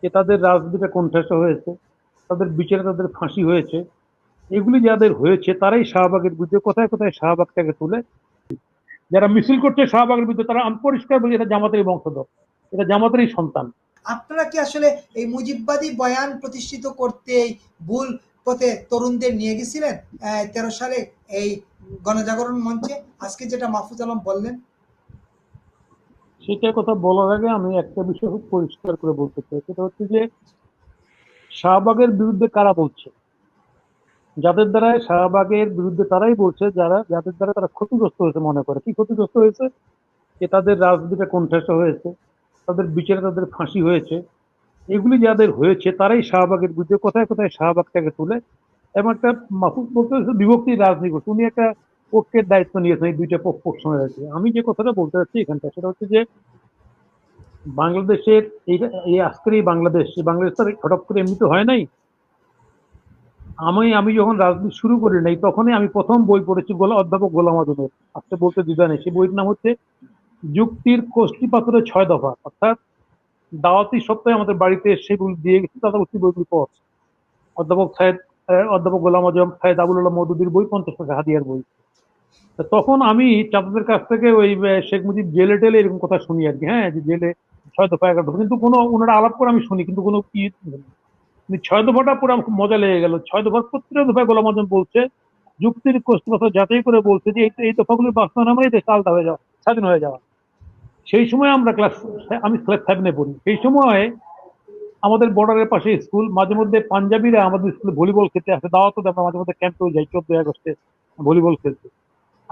যে তাদের রাজনীতিটা কণ্ঠাসা হয়েছে, তাদের বিচারে তাদের ফাঁসি হয়েছে, এগুলি যাদের হয়েছে তারাই শাহবাগের বিরুদ্ধে কোথায় কোথায় শাহবাগটাকে তুলে যারা মিছিল করছে শাহবাগের বিরুদ্ধে তারা পরিষ্কার বলি এটা জামাতেরই বংশধর, এটা জামাতেরই সন্তান। আপনারা কি আসলে এই মুজিববাদী বয়ান প্রতিষ্ঠিত করতে ভুল পথে তরুণদের নিয়ে গেছিলেন? তেরো সালে এই গণজাগরণ মঞ্চে। আজকে যেটা মাহফুজ আলম বললেন সেটা কথা বলার আগে আমি একটা বিষয় খুব পরিষ্কার করে বলতে চাই। সেটা হচ্ছে যে, শাহবাগের বিরুদ্ধে কারা বলছে? যাদের দ্বারা শাহবাগের বিরুদ্ধে তারাই বলছে, যারা, যাদের দ্বারা তারা ক্ষতিগ্রস্ত হয়েছে মনে করে। কি ক্ষতিগ্রস্ত হয়েছে? যে তাদের রাজনীতিটা কণ্ঠাসা হয়েছে, তাদের বিচারে তাদের ফাঁসি হয়েছে, এগুলি যাদের হয়েছে, তারাই শাহবাগের বিরুদ্ধে কোথায় কোথায় শাহবাগটাকে তুলে। এবং একটা মাহফুজ বলতে হচ্ছে বিভক্তি রাজনীতি করছে। উনি একটা পক্ষের দায়িত্ব নিয়েছেন এই দুইটা পক্ষ সময় আছে আমি যে কথাটা বলতে চাচ্ছি এখানটা, সেটা হচ্ছে যে বাংলাদেশের এই আজকের এই বাংলাদেশ বাংলাদেশ তো হঠাৎ করে এমনিতে হয় নাই। আমি আমি যখন রাজনীতি শুরু করি নাই, তখনই আমি প্রথম বই পড়েছি গোলা, অধ্যাপক গোলাম আজমের আজকে বলতে দ্বিধা নেই। সেই বইয়ের নাম হচ্ছে যুক্তির কোষ্ঠী পাথরের ছয় দফা। অর্থাৎ দাওয়াতি সপ্তাহে আমাদের বাড়িতে সেগুলো দিয়ে গেছে তাদের উঠি বইগুলি পথ অধ্যাপক সাহেদ অধ্যাপক গোলাম আজম সাহেদ আবুল আলম মৌদুদির বই, পঞ্চাশ টাকা হাদিয়ার বই। তা তখন আমি চাঁদাদের কাছ থেকে ওই শেখ মুজিব জেলে টেলে এরকম কথা শুনি আর কি হ্যাঁ যে জেলে ছয় দফা এগারো দফা, কিন্তু কোনো ওনারা আলাপ করে আমি শুনি, কিন্তু কোনো কি ছয় দফাটা পুরো খুব মজা লেগে গেল। ছয় দফার প্রত্যেক দফায় গোলাম আজম বলছে, যুক্তির কোষ্ঠী যাচাই করে বলছে যে এই দফাগুলি বাস্তবায়ন আমরা এই দেশ আলাদা হয়ে যাওয়া, স্বাধীন হয়ে যাওয়া। সেই সময় আমরা ক্লাস, আমি ক্লাস সেভেনে পড়ি। সেই সময় আমাদের বর্ডারের পাশে স্কুল, মাঝে মধ্যে পাঞ্জাবিরা আমাদের স্কুলে ভলিবল খেলতে আসে, দাওয়াত আমরা মাঝে মধ্যে ক্যাম্পেও যাই, চোদ্দই আগস্টে ভলিবল খেলতে।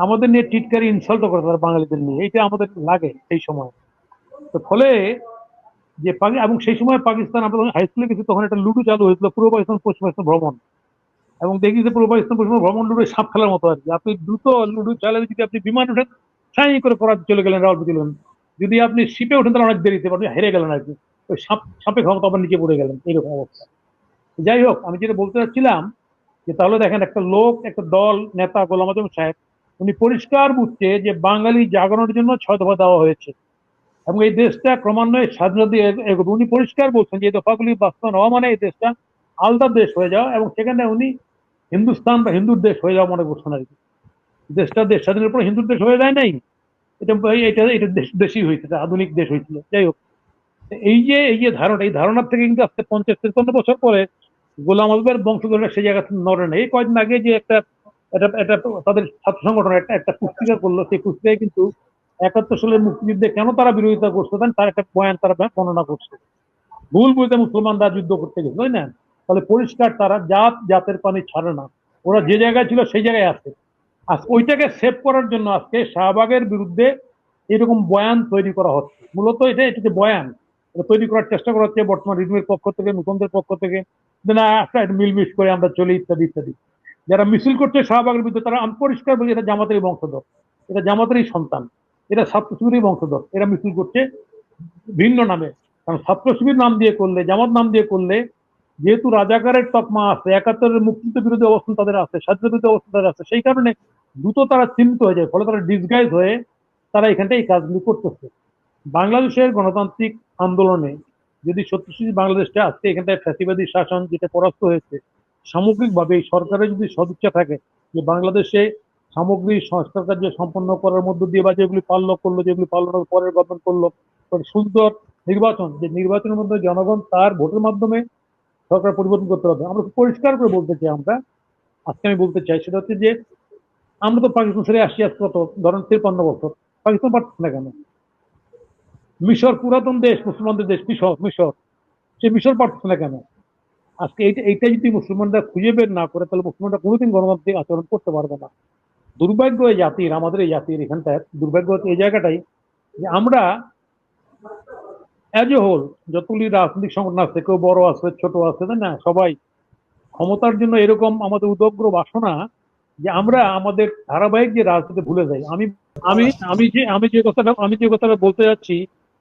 আমাদের নিয়ে টিটকারি ইনসাল্ট করে তারা বাঙালিদের নিয়ে। এইটা আমাদের লাগে সেই সময়। তো ফলে যে এবং সেই সময় পাকিস্তান আমরা হাই স্কুলে গেছি, তখন একটা লুডু চালু হয়েছিল, পূর্ব পাকিস্তান, পশ্চিম পাকিস্তান ভ্রমণ। এবং দেখি যে পূর্ব পাকিস্তান, পশ্চিম ভ্রমণ লুডু সাপ খেলার মতো আর কি। আপনি দ্রুত লুডু চালালে যদি আপনি বিমান উঠেন ছাই করে করার চলে গেলেন রাউল গেলেন যদি আপনি শিপে উঠেন তাহলে অনেক দেরিতে, আপনি হেরে গেলেন আর কি। ওই সাপ সাপে খাওয়া আবার নিচে পড়ে গেলেন, এইরকম অবস্থা। যাই হোক, আমি যেটা বলতে চাচ্ছিলাম যে তাহলে দেখেন একটা লোক, একটা দল, নেতা, গোলাম আজম সাহেব উনি পরিষ্কার বুঝছে যে বাঙালি জাগরণের জন্য ছয় দফা দেওয়া হয়েছে। এবং এই দেশটা ক্রমান্বয়ে স্বাধীনতা এগোবে। উনি পরিষ্কার বলছেন যে এই দফাগুলি বাস্তবায়ন হওয়া মানে এই দেশটা আলাদা দেশ হয়ে যাওয়া এবং সেখানে উনি হিন্দুস্তান বা হিন্দুর দেশ হয়ে যাওয়া মনে করছেন আর কি। দেশটা দেশ স্বাধীনের পর হিন্দুর দেশ হয়ে যায় নাই? এটা এটা এটা দেশ, দেশই হয়েছে, এটা আধুনিক দেশ হয়েছিল। যাই হোক, এই যে এই যে ধারণা, এই ধারণার থেকে কিন্তু আজকে পঞ্চাশ তেপান্ন বছর পরে গোলাম আজমের বংশধররা সেই জায়গা থেকে নড়ে না এই কয়েকদিন আগে যে একটা এটা এটা তাদের ছাত্র সংগঠন একটা একটা পুস্তিকা করল। সেই পুস্তিকায় কিন্তু একাত্তর সালের মুক্তিযুদ্ধে কেন তারা বিরোধিতা করছে তার একটা বয়ান তারা বর্ণনা করছে। ভুল বুঝতে মুসলমানরা যুদ্ধ করতে গেছে, তাই না? তাহলে পরিষ্কার তারা জাত, জাতের পানি ছাড়ে না। ওরা যে জায়গায় ছিল সেই জায়গায় আছে। আজ ওইটাকে সেভ করার জন্য আজকে শাহবাগের বিরুদ্ধে এরকম বয়ান তৈরি করা হচ্ছে। মূলত এটা এটা যে বয়ান তৈরি করার চেষ্টা করা হচ্ছে বর্তমান রিজমের পক্ষ থেকে নতুনদের পক্ষ থেকে। না, একটা মিলমিশ করে আমরা চলি ইত্যাদি ইত্যাদি। যারা মিছিল করছে, শাহবাগের বিরুদ্ধে তারা পরিষ্কার বলি, এটা জামাতেরই বংশধর। এটা জামাতেরই সন্তান। এটা ছাত্র শিবিরই বংশধর। এরা মিছিল করছে ভিন্ন নামে। কারণ ছাত্র শিবির নাম দিয়ে করলে, জামাত নাম দিয়ে করলে, যেহেতু রাজাকারের তকমা আছে, একাত্তরের মুক্তিযুদ্ধ বিরোধী অবস্থান তাদের আছে স্বাধীনতা বিরোধী অবস্থান তাদের আছে, সেই কারণে দ্রুত তারা চিহ্নিত হয়ে যায়, ফলে তারা ডিসগাইজ হয়ে তারা এখানটা এই কাজগুলি করতেছে। বাংলাদেশের গণতান্ত্রিক আন্দোলনে যদি সত্যি বাংলাদেশটা আজকে এখানটায় ফ্যাসিবাদী শাসন যেটা পরাস্ত হয়েছে সামগ্রিকভাবে এই সরকারের যদি সদিচ্ছা থাকে যে বাংলাদেশে সামগ্রিক সংস্কার কার্য সম্পন্ন করার মধ্য দিয়ে বা যেগুলি পালন করল, যেগুলি পালনের পরের গঠন করল সুন্দর নির্বাচন, যে নির্বাচনের মধ্যে জনগণ তার ভোটের মাধ্যমে সরকার পরিবর্তন করতে হবে আমরা পরিষ্কার করে বলতে চাই আমরা। আজকে আমি বলতে চাই সেটা হচ্ছে যে, আমরা তো পাকিস্তান ছেড়ে আসি আজ কত? ধরেন তিরপান্ন বছর। পাকিস্তান পারতেছে না কেন? মিশর পুরাতন দেশ, মুসলমানদের দেশ, মিশর মিশর। সে মিশর পারতেছে না কেন? আজকে এইটা এইটা যদি মুসলমানরা খুঁজে বের না করে, তাহলে মুসলমানরা কোনোদিন গণতান্ত্রিক আচরণ করতে পারবে না। দুর্ভাগ্য এই জাতির, আমাদের এই জাতির এখানটায়, দুর্ভাগ্য হচ্ছে এই জায়গাটাই যে আমরা অ্যাজ এ হোল যতগুলি রাজনৈতিক সংগঠন আছে, কেউ বড় আছে, ছোট আছে, তাই না? সবাই ক্ষমতার জন্য এরকম আমাদের উদগ্র বাসনা যে আমরা আমাদের ধারাবাহিক যে রাজনীতি ভুলে যাই। আমি আমি আমি যে আমি যে কথাটা আমি যে কথাটা বলতে যাচ্ছি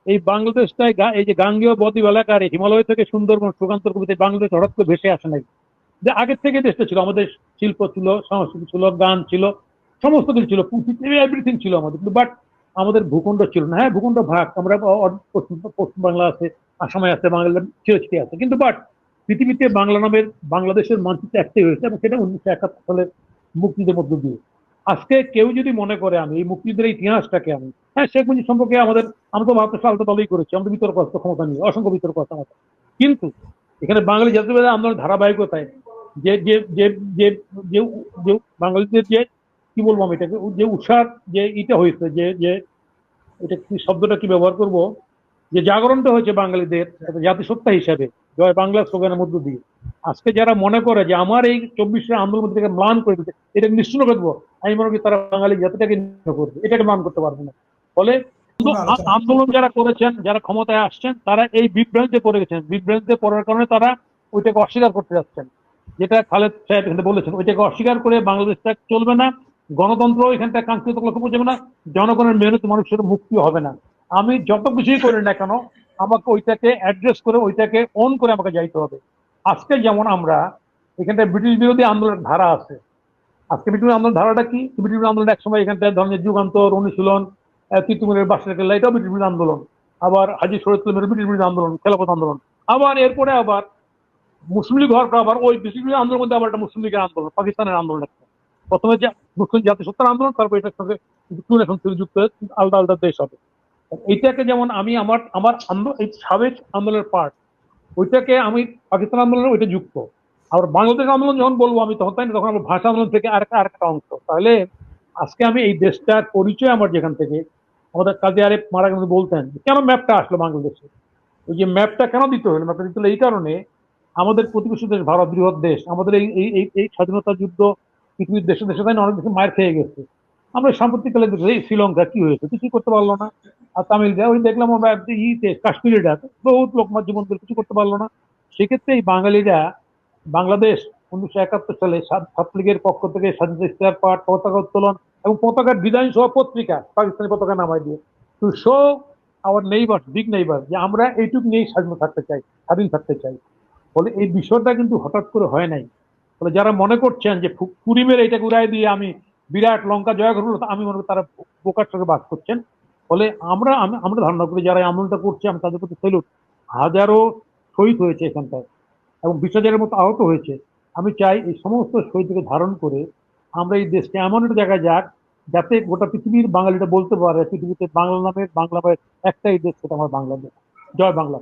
এই বাংলাদেশটায় এই যে গাঙ্গেয় বদ্বীপ এলাকার হিমালয় থেকে সুন্দরবন সুকান্তর কবিতা বাংলাদেশ হঠাৎ করে ভেসে আসে নাই। যে আগের থেকে দেশটা ছিল, আমাদের শিল্প ছিল, সংস্কৃতি ছিল, গান ছিল, সমস্ত কিছু ছিল এভরিথিং ছিল আমাদের। কিন্তু বাট আমাদের ভূখণ্ড ছিল না। হ্যাঁ ভূখণ্ড ভাগ, আমরা পশ্চিম বাংলা আছে, আসামে আছে বাংলা ছিঁড়ে আছে। কিন্তু বাট পৃথিবীতে বাংলা নামের বাংলাদেশের মানচিত্র একটাই হয়েছে এবং সেটা উনিশশো একাত্তর সালের মুক্তিদের মধ্য দিয়ে। আজকে কেউ যদি মনে করে আমি, এই মুক্তিযুদ্ধের ইতিহাসটাকে আমি হ্যাঁ শেখ মুজিব সম্পর্কে আমাদের, আমরা তো ভারতের সালটা দলই করেছি আমাদের বিতর্ক আছে ক্ষমতা নিয়ে, অসংখ্য বিতর্ক আছে আমাদের। কিন্তু এখানে বাঙালি জাতীয়বাদী আন্দোলনের ধারাবাহিকতায় যে যে যে যে যে যে বাঙালিদের যে, কি বলব আমি এটাকে, যে উৎসাহ যে এটা হয়েছে, যে যে, এটা কি শব্দটা কি ব্যবহার করব, যে জাগরণটা হয়েছে বাঙালিদের জাতিসত্তা হিসাবে জয় বাংলা স্লোগানের মধ্য দিয়ে। আজকে যারা মনে করে যে আমার এই চব্বিশের আন্দোলন থেকে ম্লান করে দিতে এটা নিশ্চিন্ন করব আমি মনে করি তারা বাঙালি জাতিটাকে করবে এটাকে মান করতে পারবে না। ফলে আন্দোলন যারা করেছেন যারা ক্ষমতায় আসছেন তারা এই বিভ্রান্তিতে পড়ে গেছেন। বিভ্রান্তিতে পড়ার কারণে তারা ওইটাকে অস্বীকার করতে যাচ্ছেন। যেটা খালেদ সাহেব এখানে বলেছেন ওইটাকে অস্বীকার করে বাংলাদেশটা চলবে না গণতন্ত্র এখানটা কাঙ্ক্ষিত লক্ষ্য পৌঁছবে না জনগণের মেহনত মানুষের মুক্তি হবে না। আমি যত কিছুই করি না কেন আমাকে ওইটাকে অ্যাড্রেস করে, ওইটাকে অন করে আমাকে যাইতে হবে। আজকে যেমন আমরা, এখানটা ব্রিটিশ বিরোধী আন্দোলনের ধারা আছে। আজকে ব্রিটিশ আন্দোলন ধারাটা কি? ব্রিটিশ আন্দোলন এক সময় এখানটা ধরনের যুগান্তর, অনুশীলন তিতুমিরের বাসের কেল্লা এটাও ব্রিটিশ বিরোধী আন্দোলন। আবার হাজি শরীয়তুল্লাহের ব্রিটিশ বিরোধী আন্দোলন, খেলাফত আন্দোলন। আবার এরপরে আবার মুসলিম লীগ হওয়ার পর আবার ওই ব্রিটিশ বিরোধী আন্দোলনের মধ্যে আবার একটা মুসলিম লীগের আন্দোলন, পাকিস্তানের আন্দোলন একটা। প্রথমে যে মুসলিম জাতিসত্তার আন্দোলন, তারপর এটার সঙ্গে যুক্ত আলাদা আলাদা দেশ হবে। এইটাকে যেমন আমি আমার আমার সাবেক আন্দোলনের পার্ট ওইটাকে আমি পাকিস্তান আন্দোলনের ওইটা যুক্ত। আবার বাংলাদেশ আন্দোলন যখন বলব আমি, তখন তাই তখন আমার ভাষা আন্দোলন থেকে আরেকটা আরেকটা অংশ। তাহলে আজকে আমি এই দেশটার পরিচয় আমার যেখান থেকে, আমাদের কাজে আরে মারা কিন্তু বলতেন, কেন ম্যাপটা আসলো বাংলাদেশে? ওই যে ম্যাপটা কেন দিতে হলো? ম্যাপটা দিতে হলো এই কারণে আমাদের প্রতিবেশী দেশ ভারত, বৃহৎ দেশ, আমাদের এই এই স্বাধীনতা যুদ্ধ পৃথিবীর দেশে দেশে তাই অনেক দেশে মার খেয়ে গেছে। আমরা সাম্প্রতিককালে দেখি এই শ্রীলঙ্কা কি হয়েছে? কিছুই করতে পারল না। আর তামিলরা ওই দেখলাম আমরা ইতে কাশ্মীরিরা, বহুত লোক জীবন কিছু করতে পারল না। সেক্ষেত্রে এই বাঙালিরা বাংলাদেশ উনিশশো একাত্তর সালে ছাত্র- ছাত্রলীগের পক্ষ থেকে স্বাধীনতা ইশতেহার পাঠ, পতাকা উত্তোলন এবং পতাকার সহ পত্রিকা, পাকিস্তানি পতাকা নামাই দিয়ে। To show our neighbour big neighbour যে আমরা এইটুকু নিয়েই স্বাধীন থাকতে চাই, স্বাধীন থাকতে চাই। ফলে এই বিষয়টা কিন্তু হঠাৎ করে হয় নাই। ফলে যারা মনে করছেন যে পুরিমের এইটাকে উড়াই দিয়ে আমি বিরাট লঙ্কা জয় করব আমি মনে করি তারা সঙ্গে বাস করছেন। ফলে আমরা, আমি- আমরা ধারণা করি যারা আমলটা করছে, আমি তাদের প্রতি সেলুট। হাজারো শহীদ হয়েছে এখানটায় এবং বিশ হাজারের মতো আহত হয়েছে। আমি চাই এই সমস্ত শহীদকে ধারণ করে আমরা এই দেশকে এমন একটা জায়গায় যাক যাতে গোটা পৃথিবীর বাঙালিটা বলতে পারে, পৃথিবীতে বাংলা নামের বাংলা একটাই দেশ, সেটা আমার বাংলাদেশ। জয় বাংলা।